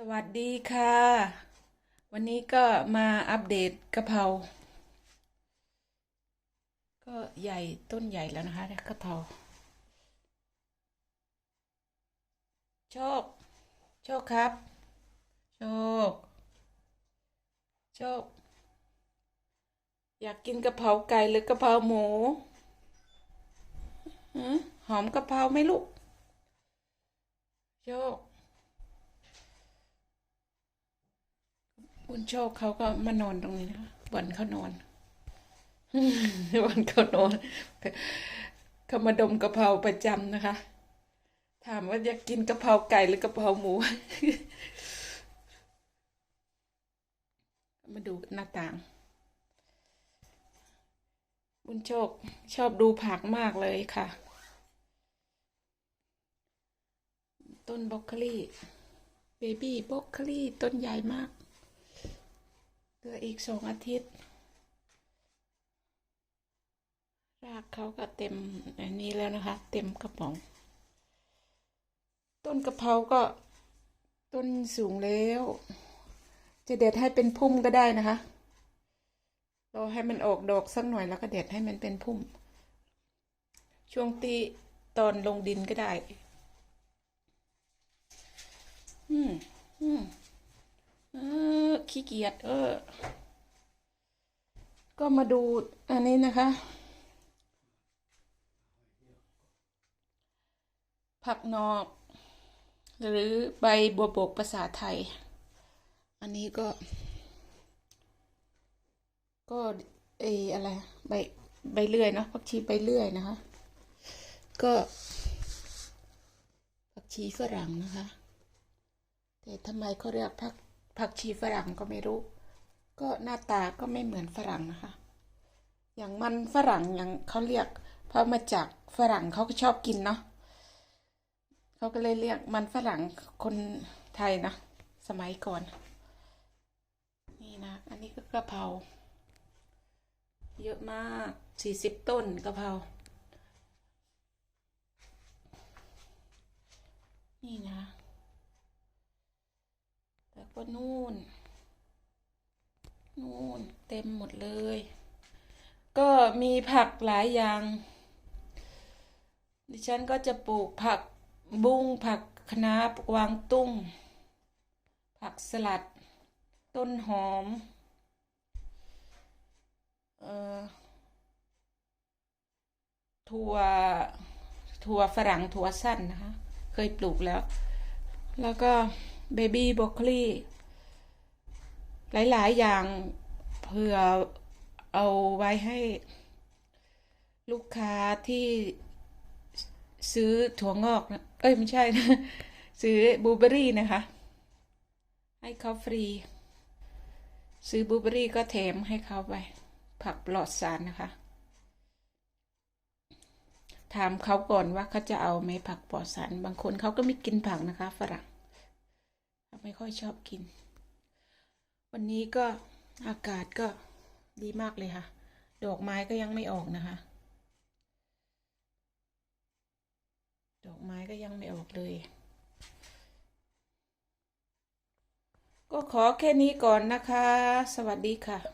สวัสดีค่ะ วันนี้ก็มาอัปเดตกะเพรา ก็ใหญ่ต้นใหญ่แล้วนะคะกะเพราโชค โชคครับ โชค โชค อยากกินกะเพราไก่หรือกะเพราหมูหือหอมกะเพราไหมลูก โชค คุณโชคเขาก็มานอนตรงนี้นะวันเขานอนวันเขานอนเขามาดมกะเพราประจำนะคะ ถามว่าอยากกินกะเพราไก่หรือกะเพราหมู มาดูหน้าต่าง บุญโชคชอบดูผักมากเลยค่ะ ต้นบรอกโคลีเบบี้บรอกโคลีต้นใหญ่มากเห ลืออีกสองอาทิตย์ รากเขาก็เต็มอันนี้แล้วนะคะ เต็มกระป๋อง ต้นกะเพราก็ต้นสูงแล้ว จะเด็ดให้เป็นพุ่มก็ได้นะคะรอให้มันออกดอกสักหน่อยแล้วก็เด็ดให้มันเป็นพุ่ม ช่วงตีตอนลงดินก็ได้ อืมอืม ออขี้เกียจเออ ก็มาดูอันนี้นะคะ ผักนอก หรือใบบัวบกภาษาไทย อันนี้ก็ ก็เอออะไรใบใบเลื่อยเนาะผักชีใบเลื่อยนะคะ ก็ผักชีฝรั่งนะคะ แต่ทำไมเขาเรียกผัก ผักชีฝรั่งก็ไม่รู้ ก็หน้าตาก็ไม่เหมือนฝรั่งนะคะ อย่างมันฝรั่งอย่างเขาเรียก เพราะมาจากฝรั่งเขาก็ชอบกินเนาะเขาก็เลยเรียกมันฝรั่งคนไทยนะสมัยก่อน นี่นะ อันนี้ก็กระเพราเยอะมากสี่สิบต้นกระเพรานี่นะ ก็นู่น นู่น เต็มหมดเลย ก็มีผักหลายอย่าง ดิฉันก็จะปลูกผักบุ้งผักคะน้ากวางตุ้ง ผักสลัด ต้นหอม เอ่อ ถั่ว ถั่วฝรั่งถั่วสั้นนะคะ เคยปลูกแล้ว แล้วก็ เบบี้บรอกโคลีหลาย ๆ อย่างเพื่อเอาไว้ให้ลูกค้าที่ซื้อถั่วงอกนะเอ้ย ไม่ใช่นะ ซื้อบลูเบอรี่นะคะ ให้เขาฟรี ซื้อบลูเบอรี่ก็แถมให้เขาไป ผักปลอดสารนะคะ ถามเขาก่อนว่าเขาจะเอาไหมผักปลอดสาร บางคนเขาก็ไม่กินผักนะคะ ฝรั่ง ไม่ค่อยชอบกิน วันนี้ก็อากาศก็ดีมากเลยค่ะ ดอกไม้ก็ยังไม่ออกนะคะ ดอกไม้ก็ยังไม่ออกเลย ก็ขอแค่นี้ก่อนนะคะ สวัสดีค่ะ